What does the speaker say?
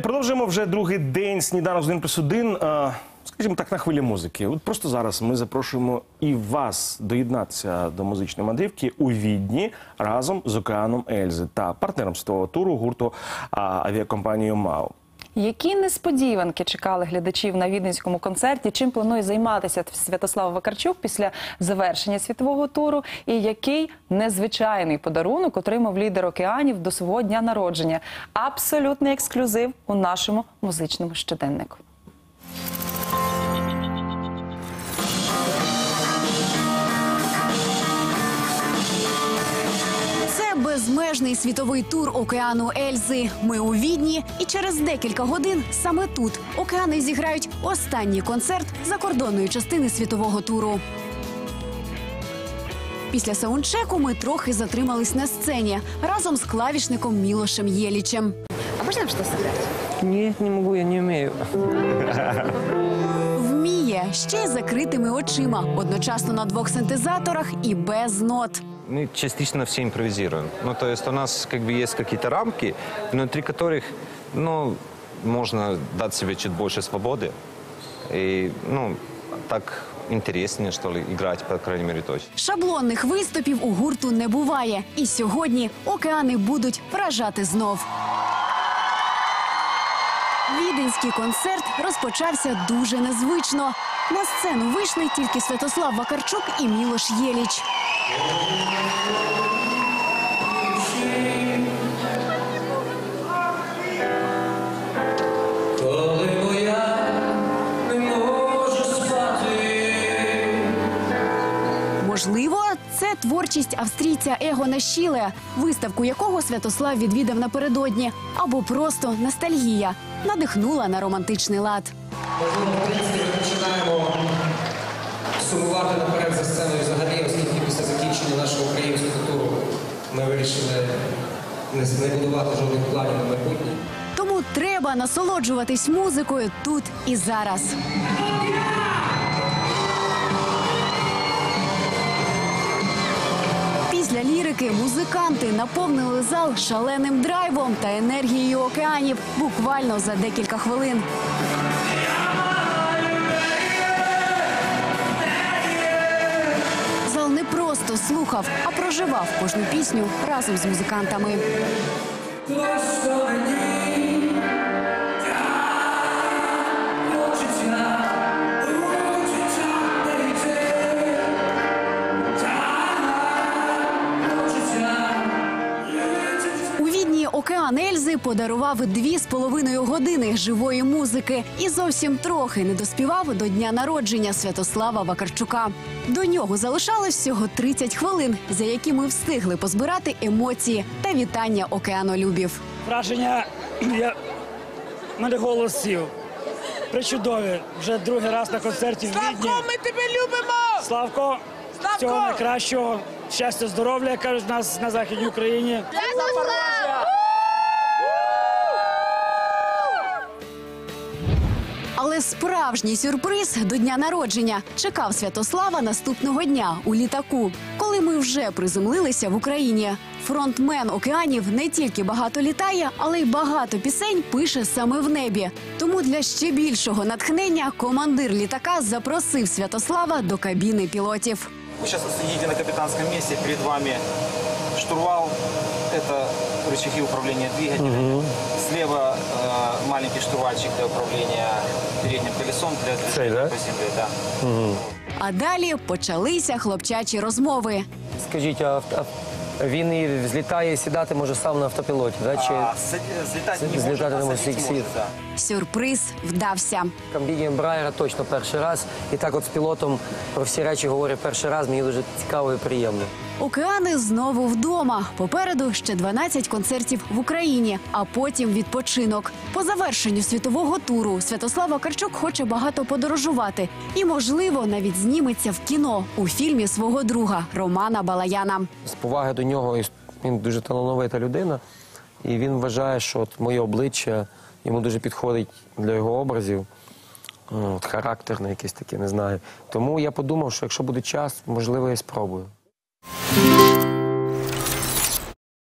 продовжуємо вже другий день сніданок з 1 плюс 1. е, Скажімо так, на хвилі музики. От просто зараз ми запрошуємо і вас доєднатися до музичної мандрівки у Відні разом з океаном Ельзи та партнером світового туру гурту авіакомпанією МАУ. Які несподіванки чекали глядачів на віденському концерті? Чим планує займатися Святослав Вакарчук після завершення світового туру? І який незвичайний подарунок отримав лідер океанів до свого дня народження? Абсолютний ексклюзив у нашому музичному щоденнику. Безмежний світовий тур океану Ельзи. Ми у Відні, і через декілька годин саме тут океани зіграють останній концерт закордонної частини світового туру. Після саундчеку ми трохи затримались на сцені разом з клавішником Мілошем Єлічем. А можно что сыграть? Нет, не могу, я не умею. Вміє ще й закритими очима, одночасно на двох синтезаторах і без нот Мы частично все импровизируем. Ну, то есть у нас как бы есть какие-то рамки, внутри которых, ну, можно дать себе чуть больше свободы. И, ну, так интереснее, что ли, играть, по крайней мере, точно. Шаблонних виступів у гурту не буває. І сьогодні океани будуть вражати знов. Віденський концерт розпочався дуже незвично. На сцену вийшли тільки Святослав Вакарчук і Мілош Єліч. Можливо, це творчість австрійця Егона Шіле, виставку якого Святослав відвідав напередодні, або просто ностальгія надихнула на романтичний лад. Можливо, в принципі, ми починаємо сумувати наперед за сценою взагалі, оскільки після закінчення нашого українського туру ми вирішили не, будувати жодних планів на майбутнє. Тому треба насолоджуватись музикою тут і зараз. Після лірики музиканти наповнили зал шаленим драйвом та енергією океанів буквально за декілька хвилин. Просто слухав, а проживав кожну пісню разом з музикантами. Океан Ельзи подарував дві з половиною години живої музики і зовсім трохи не доспівав до дня народження Святослава Вакарчука. До нього залишалось всього 30 хвилин, за які ми встигли позбирати емоції та вітання океанолюбів. Враження, я... мене голос сів. Причудові. Вже другий раз на концерті в Відні. Славко, ми тебе любимо! Славко, Славко! всього найкращого. Щастя, здоров'я, кажуть, нас на Західній Україні. Справжній сюрприз до дня народження чекав Святослава наступного дня у літаку, коли ми вже приземлилися в Україні. Фронтмен океанів не тільки багато літає, але й багато пісень пише саме в небі. Тому для ще більшого натхнення командир літака запросив Святослава до кабіни пілотів. Вы сейчас сидите на капитанском месте, перед вами штурвал, это рычаги управления двигателем. Слева э, маленький штурвальчик для управления передним колесом для движения да? по земле. Да. А далі почалися хлопчачі розмови. Скажіть, а, а він і злітає, і сідати може сам на автопілоті, да? чи А, с- взлетать не Взлетать может, а не может, садиться сидит. может, да. Сюрприз вдався. в кабіні Брайера точно перший раз. І так от з пілотом про всі речі говорю перший раз, мені дуже цікаво і приємно. Океани знову вдома. Попереду ще 12 концертів в Україні, а потім відпочинок. По завершенню світового туру Святослава Карчук хоче багато подорожувати і, можливо, навіть зніметься в кіно у фільмі свого друга Романа Балаяна. З поваги до нього він дуже талановита людина, і він вважає, що от моє обличчя йому дуже підходить для його образів. От, характерне якесь таке, не знаю. Тому я подумав, що якщо буде час, можливо, я спробую. Música